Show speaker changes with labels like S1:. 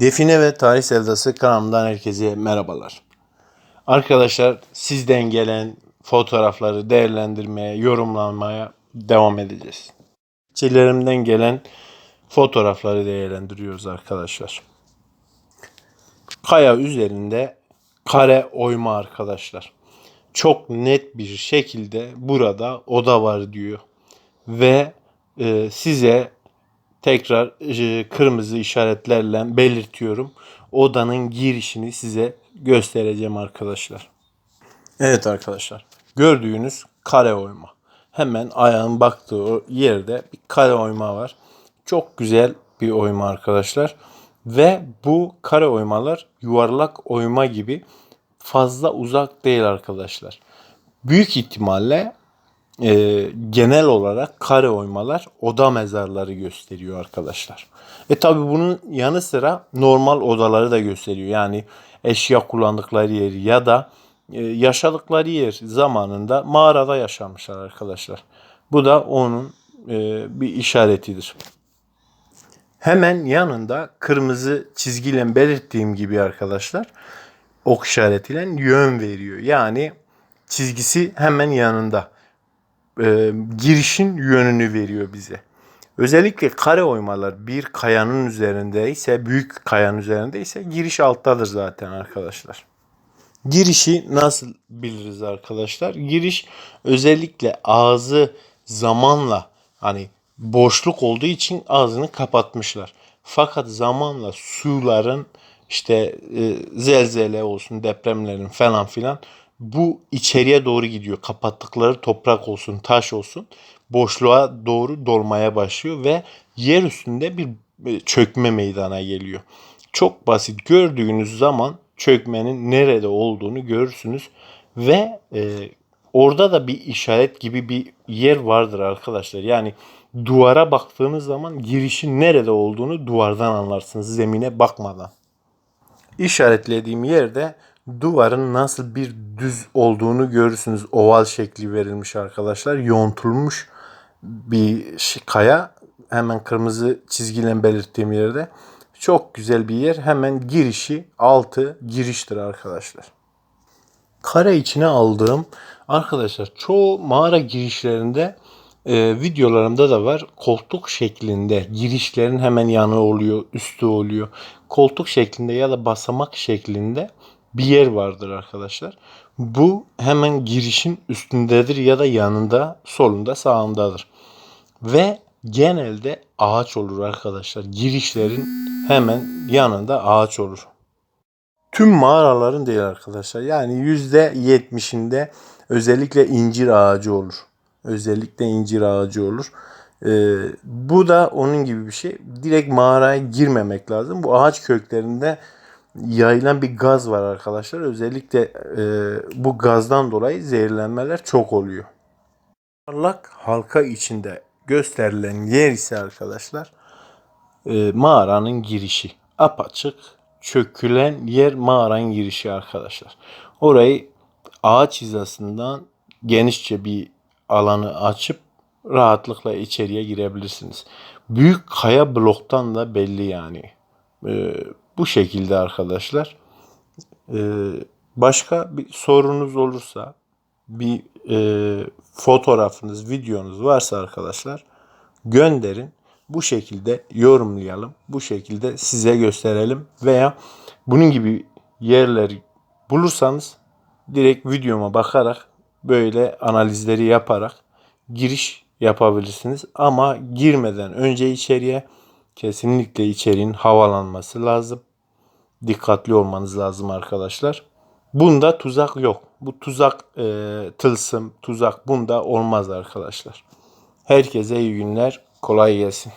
S1: Define ve Tarih Sevdası kanalımdan herkese merhabalar. Arkadaşlar sizden gelen fotoğrafları değerlendirmeye, yorumlamaya devam edeceğiz. Çilerimden gelen fotoğrafları değerlendiriyoruz arkadaşlar. Kaya üzerinde kare oyma arkadaşlar. Çok net bir şekilde burada oda var diyor. Ve e, size tekrar e, kırmızı işaretlerle belirtiyorum. Odanın girişini size göstereceğim arkadaşlar. Evet arkadaşlar. Gördüğünüz kare oyma. Hemen ayağın baktığı yerde bir kare oyma var. Çok güzel bir oyma arkadaşlar. Ve bu kare oymalar yuvarlak oyma gibi fazla uzak değil arkadaşlar. Büyük ihtimalle e, genel olarak kare oymalar oda mezarları gösteriyor arkadaşlar. E tabi bunun yanı sıra normal odaları da gösteriyor. Yani eşya kullandıkları yer ya da e, yaşadıkları yer zamanında mağarada yaşamışlar arkadaşlar. Bu da onun e, bir işaretidir. Hemen yanında kırmızı çizgiyle belirttiğim gibi arkadaşlar ok işaretiyle yön veriyor. Yani çizgisi hemen yanında e, girişin yönünü veriyor bize. Özellikle kare oymalar bir kayanın üzerinde ise büyük kayanın üzerinde ise giriş alttadır zaten arkadaşlar. Girişi nasıl biliriz arkadaşlar? Giriş özellikle ağzı zamanla hani boşluk olduğu için ağzını kapatmışlar. Fakat zamanla suların işte e, zelzele olsun depremlerin falan filan bu içeriye doğru gidiyor. Kapattıkları toprak olsun, taş olsun boşluğa doğru dolmaya başlıyor ve yer üstünde bir e, çökme meydana geliyor. Çok basit gördüğünüz zaman çökmenin nerede olduğunu görürsünüz ve e, orada da bir işaret gibi bir yer vardır arkadaşlar. Yani duvara baktığınız zaman girişin nerede olduğunu duvardan anlarsınız zemine bakmadan. İşaretlediğim yerde duvarın nasıl bir düz olduğunu görürsünüz. Oval şekli verilmiş arkadaşlar. Yontulmuş bir kaya. Hemen kırmızı çizgiyle belirttiğim yerde. Çok güzel bir yer. Hemen girişi altı giriştir arkadaşlar. Kare içine aldığım arkadaşlar çoğu mağara girişlerinde e, videolarımda da var. Koltuk şeklinde girişlerin hemen yanı oluyor, üstü oluyor. Koltuk şeklinde ya da basamak şeklinde bir yer vardır arkadaşlar. Bu hemen girişin üstündedir ya da yanında, solunda, sağındadır. Ve genelde ağaç olur arkadaşlar. Girişlerin hemen yanında ağaç olur. Tüm mağaraların değil arkadaşlar. Yani %70'inde özellikle incir ağacı olur. Özellikle incir ağacı olur. Ee, bu da onun gibi bir şey. Direkt mağaraya girmemek lazım. Bu ağaç köklerinde yayılan bir gaz var arkadaşlar. Özellikle e, bu gazdan dolayı zehirlenmeler çok oluyor. Parlak halka içinde gösterilen yer ise arkadaşlar e, mağaranın girişi. Apaçık çökülen yer mağaranın girişi arkadaşlar. Orayı ağaç hizasından genişçe bir alanı açıp rahatlıkla içeriye girebilirsiniz. Büyük kaya bloktan da belli yani. Ee, bu şekilde arkadaşlar. Ee, başka bir sorunuz olursa bir e, fotoğrafınız, videonuz varsa arkadaşlar gönderin. Bu şekilde yorumlayalım. Bu şekilde size gösterelim. Veya bunun gibi yerleri bulursanız direkt videoma bakarak böyle analizleri yaparak giriş yapabilirsiniz. Ama girmeden önce içeriye kesinlikle içeriğin havalanması lazım. Dikkatli olmanız lazım arkadaşlar. Bunda tuzak yok. Bu tuzak e, tılsım, tuzak bunda olmaz arkadaşlar. Herkese iyi günler. Kolay gelsin.